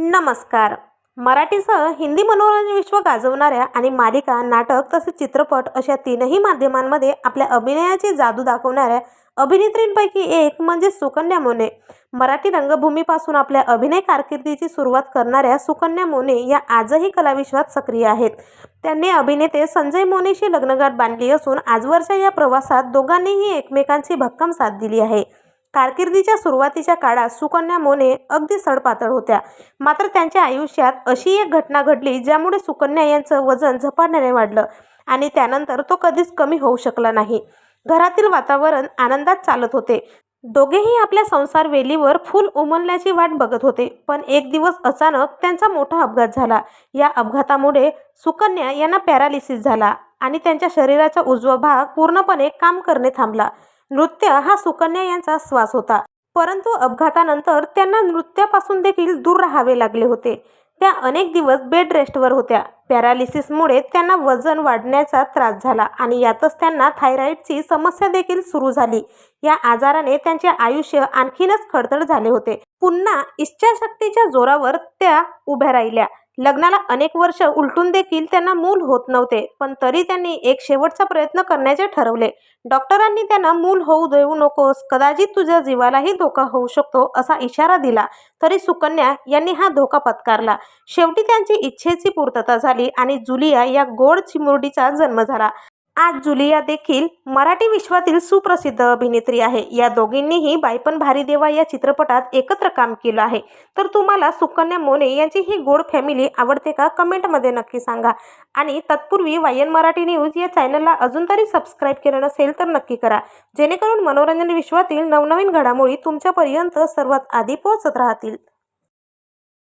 नमस्कार. मराठीसह हिंदी मनोरंजन विश्व गाजवणाऱ्या आणि मालिका नाटक तसेच चित्रपट अशा तीनही माध्यमांमध्ये आपल्या अभिनयाची जादू दाखवणाऱ्या अभिनेत्रींपैकी एक म्हणजे सुकन्या मोने. मराठी रंगभूमीपासून आपल्या अभिनय कारकिर्दीची सुरुवात करणाऱ्या सुकन्या मोने या आजही कलाविश्वात सक्रिय आहेत. त्यांनी अभिनेते संजय मोनेशी लग्नगाठ बांधली असून आजवरच्या या प्रवासात दोघांनीही एकमेकांची भक्कम साथ दिली आहे. कारकिर्दीच्या सुरुवातीच्या काळात सुकन्या मोने अगदी सडपातळ होत्या. मात्र त्यांच्या आयुष्यात अशी एक घटना घडली ज्यामुळे सुकन्या यांचं वजन झपाट्याने वाढलं आणि त्यानंतर तो कधीच कमी होऊ शकला नाही. घरातील वातावरण आनंदात चालत होते. दोघेही आपल्या संसार वेलीवर फुल उमलण्याची वाट बघत होते पण एक दिवस अचानक त्यांचा मोठा अपघात झाला. या अपघातामुळे सुकन्या यांना पॅरालिसिस झाला आणि त्यांच्या शरीराचा उजवा भाग पूर्णपणे काम करणे थांबला. नृत्य हा सुकन्या यांचा श्वास होता. परंतु अपघातानंतर त्यांना नृत्यापासून देखील दूर राहावे लागले होते. त्या अनेक दिवस बेड रेस्टवर होत्या. पॅरालिसिसमुळे त्यांना वजन वाढण्याचा त्रास झाला आणि यातच त्यांना थायरॉईडची समस्या देखील सुरू झाली. या आजाराने त्यांचे आयुष्य आणखीनच खडतड झाले होते. पुन्हा इच्छाशक्तीच्या जोरावर त्या उभ्या राहिल्या. लग्नाला अनेक वर्ष उलटून देखील त्यांना मूल होत नव्हते पण तरी त्यांनी एक शेवटचा प्रयत्न करण्याचे ठरवले. डॉक्टरांनी त्यांना मूल होऊ देऊ नकोस कदाचित तुझ्या जीवालाही धोका होऊ शकतो असा इशारा दिला. तरी सुकन्या यांनी हा धोका पत्कारला. शेवटी त्यांची इच्छेची पूर्तता झाली आणि जुलिया या गोड चिमुरडीचा जन्म झाला. आज जुलिया देखील मराठी विश्वातील सुप्रसिद्ध अभिनेत्री आहे. या दोघींनीही बायपण भारी देवा या चित्रपटात एकत्र काम केलं आहे. तर तुम्हाला सुकन्या मोने यांची ही गोड फॅमिली आवडते का? कमेंटमध्ये नक्की सांगा. आणि तत्पूर्वी वायन मराठी न्यूज या चॅनलला अजून तरी सबस्क्राईब केलं नसेल तर नक्की करा. जेणेकरून मनोरंजन विश्वातील नवनवीन घडामोडी तुमच्यापर्यंत सर्वात आधी पोहोचत राहतील.